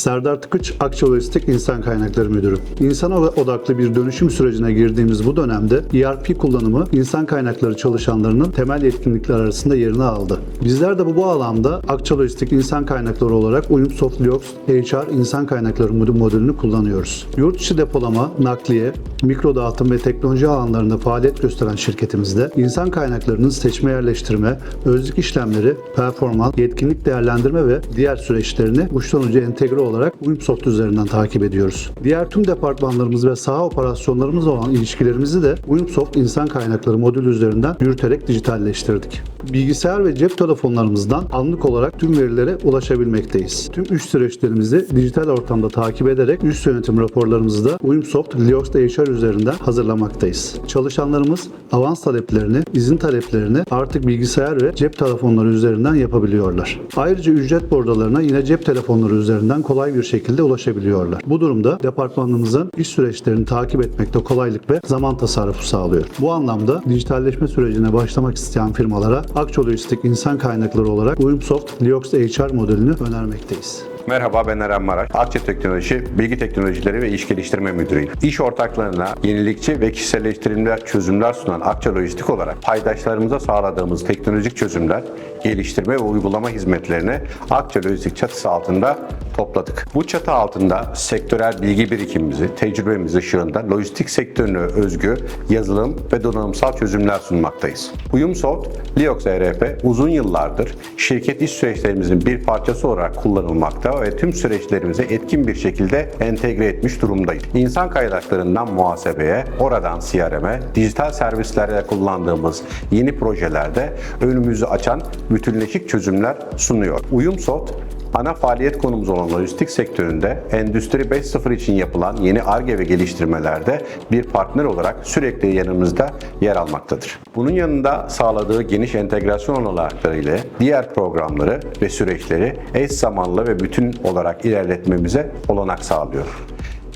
Serdar Tıkıç, Akça Lojistik İnsan Kaynakları Müdürü. İnsana odaklı bir dönüşüm sürecine girdiğimiz bu dönemde ERP kullanımı insan kaynakları çalışanlarının temel yetkinlikler arasında yerini aldı. Bizler de bu bağlamda Akça Lojistik İnsan Kaynakları olarak Uyumsoft Liox HR İnsan Kaynakları Modü- modülünü kullanıyoruz. Yurt içi depolama, nakliye, mikro dağıtım ve teknoloji alanlarında faaliyet gösteren şirketimizde insan kaynaklarının seçme yerleştirme, özlük işlemleri, performans, yetkinlik değerlendirme ve diğer süreçlerini uçtan uca entegre olarak Uyumsoft üzerinden takip ediyoruz. Diğer tüm departmanlarımız ve saha operasyonlarımızla olan ilişkilerimizi de Uyumsoft insan kaynakları modülü üzerinden yürüterek dijitalleştirdik. Bilgisayar ve cep telefonlarımızdan anlık olarak tüm verilere ulaşabilmekteyiz. Tüm üst süreçlerimizi dijital ortamda takip ederek üst yönetim raporlarımızı da Uyumsoft Liox HR üzerinden hazırlamaktayız. Çalışanlarımız avans taleplerini, izin taleplerini artık bilgisayar ve cep telefonları üzerinden yapabiliyorlar. Ayrıca ücret bordalarına yine cep telefonları üzerinden kolay bir şekilde ulaşabiliyorlar. Bu durumda departmanımızın iş süreçlerini takip etmekte kolaylık ve zaman tasarrufu sağlıyor. Bu anlamda dijitalleşme sürecine başlamak isteyen firmalara Akçe Lojistik İnsan Kaynakları olarak Uyumsoft Liox HR modelini önermekteyiz. Merhaba ben Eren Maraş. Akçe Teknoloji, Bilgi Teknolojileri ve İş Geliştirme Müdürüyüm. İş ortaklarına yenilikçi ve kişiselleştirilmiş çözümler sunan Akçe Lojistik olarak paydaşlarımıza sağladığımız teknolojik çözümler, geliştirme ve uygulama hizmetlerini Akçe Lojistik çatısı altında topladık. Bu çatı altında sektörel bilgi birikimimizi, tecrübemiz ışığında lojistik sektörüne özgü yazılım ve donanımsal çözümler sunmaktayız. Uyumsoft, Liox ERP uzun yıllardır şirket iş süreçlerimizin bir parçası olarak kullanılmakta ve tüm süreçlerimize etkin bir şekilde entegre etmiş durumdayız. İnsan kaynaklarından muhasebeye, oradan CRM'e, dijital servislerde kullandığımız yeni projelerde önümüzü açan bütünleşik çözümler sunuyor. Uyumsoft Ana faaliyet konumuz olan lojistik sektöründe Endüstri 5.0 için yapılan yeni ARGE ve geliştirmelerde bir partner olarak sürekli yanımızda yer almaktadır. Bunun yanında sağladığı geniş entegrasyon olanakları diğer programları ve süreçleri eş zamanlı ve bütün olarak ilerletmemize olanak sağlıyor.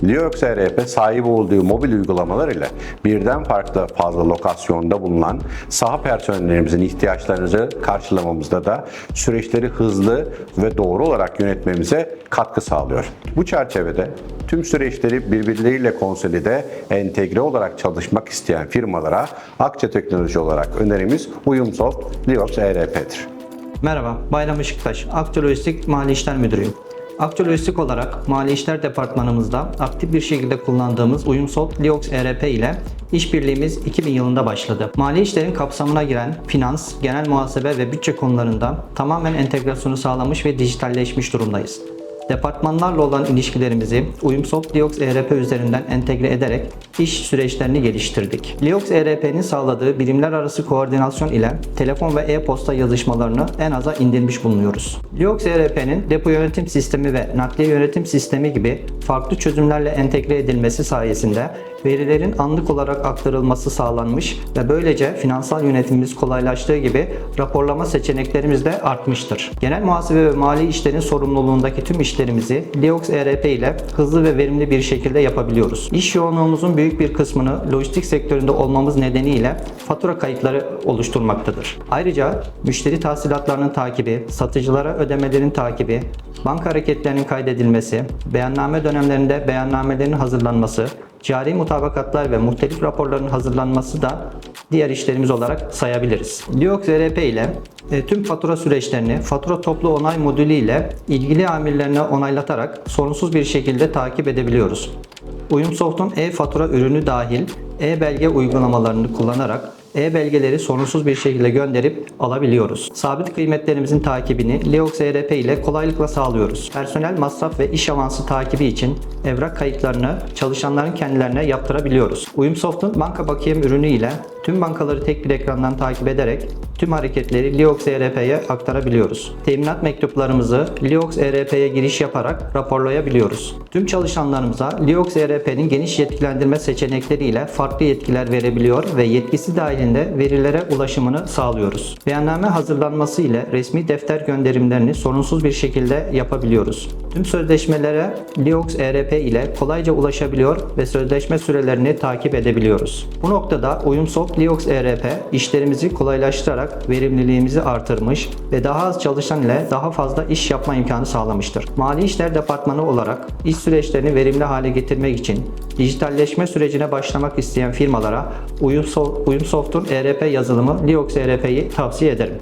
Liox ERP sahip olduğu mobil uygulamalar ile birden farklı fazla lokasyonda bulunan saha personellerimizin ihtiyaçlarını karşılamamızda da süreçleri hızlı ve doğru olarak yönetmemize katkı sağlıyor. Bu çerçevede tüm süreçleri birbirleriyle konsolide, entegre olarak çalışmak isteyen firmalara Akça Teknoloji olarak önerimiz Uyumsoft Liox ERP'dir. Merhaba, Bayram Işıktaş, Akçe Lojistik Mali İşler Müdürüyüm. Akçe Lojistik olarak Mali İşler Departmanımızda aktif bir şekilde kullandığımız Uyumsoft Liox ERP ile işbirliğimiz 2000 yılında başladı. Mali işlerin kapsamına giren finans, genel muhasebe ve bütçe konularında tamamen entegrasyonu sağlamış ve dijitalleşmiş durumdayız. Departmanlarla olan ilişkilerimizi Uyumsoft Liox ERP üzerinden entegre ederek iş süreçlerini geliştirdik. Liox ERP'nin sağladığı birimler arası koordinasyon ile telefon ve e-posta yazışmalarını en aza indirmiş bulunuyoruz. Liox ERP'nin depo yönetim sistemi ve nakliye yönetim sistemi gibi farklı çözümlerle entegre edilmesi sayesinde verilerin anlık olarak aktarılması sağlanmış ve böylece finansal yönetimimiz kolaylaştığı gibi raporlama seçeneklerimiz de artmıştır. Genel muhasebe ve mali işlerin sorumluluğundaki tüm işlerimizi Liox ERP ile hızlı ve verimli bir şekilde yapabiliyoruz. İş yoğunluğumuzun büyük bir kısmını lojistik sektöründe olmamız nedeniyle fatura kayıtları oluşturmaktadır. Ayrıca müşteri tahsilatlarının takibi, satıcılara ödemelerin takibi, banka hareketlerinin kaydedilmesi, beyanname dönemlerinde beyannamelerin hazırlanması, cari mutabakatlar ve muhtelif raporların hazırlanması da diğer işlerimiz olarak sayabiliriz. Liox ERP ile e, tüm fatura süreçlerini fatura toplu onay modülü ile ilgili amirlerine onaylatarak sorunsuz bir şekilde takip edebiliyoruz. Uyumsoft'un e-fatura ürünü dahil e-belge uygulamalarını kullanarak e-belgeleri sorunsuz bir şekilde gönderip alabiliyoruz. Sabit kıymetlerimizin takibini Liox ERP ile kolaylıkla sağlıyoruz. Personel masraf ve iş avansı takibi için evrak kayıtlarını çalışanların kendilerine yaptırabiliyoruz. Uyumsoft'un banka bakiyem ürünü ile tüm bankaları tek bir ekrandan takip ederek tüm hareketleri Liox ERP'ye aktarabiliyoruz. Teminat mektuplarımızı Liox ERP'ye giriş yaparak raporlayabiliyoruz. Tüm çalışanlarımıza Liox ERP'nin geniş yetkilendirme seçenekleriyle farklı yetkiler verebiliyor ve yetkisi dahilinde verilere ulaşımını sağlıyoruz. Beyanname hazırlanması ile resmi defter gönderimlerini sorunsuz bir şekilde yapabiliyoruz. Tüm sözleşmelere Liox ERP ile kolayca ulaşabiliyor ve sözleşme sürelerini takip edebiliyoruz. Bu noktada Uyumsoft Liox ERP işlerimizi kolaylaştırarak verimliliğimizi artırmış ve daha az çalışan ile daha fazla iş yapma imkanı sağlamıştır. Mali İşler Departmanı olarak iş süreçlerini verimli hale getirmek için dijitalleşme sürecine başlamak isteyen firmalara Uyumsoft, Uyumsoft'un ERP yazılımı Liox ERP'yi tavsiye ederim.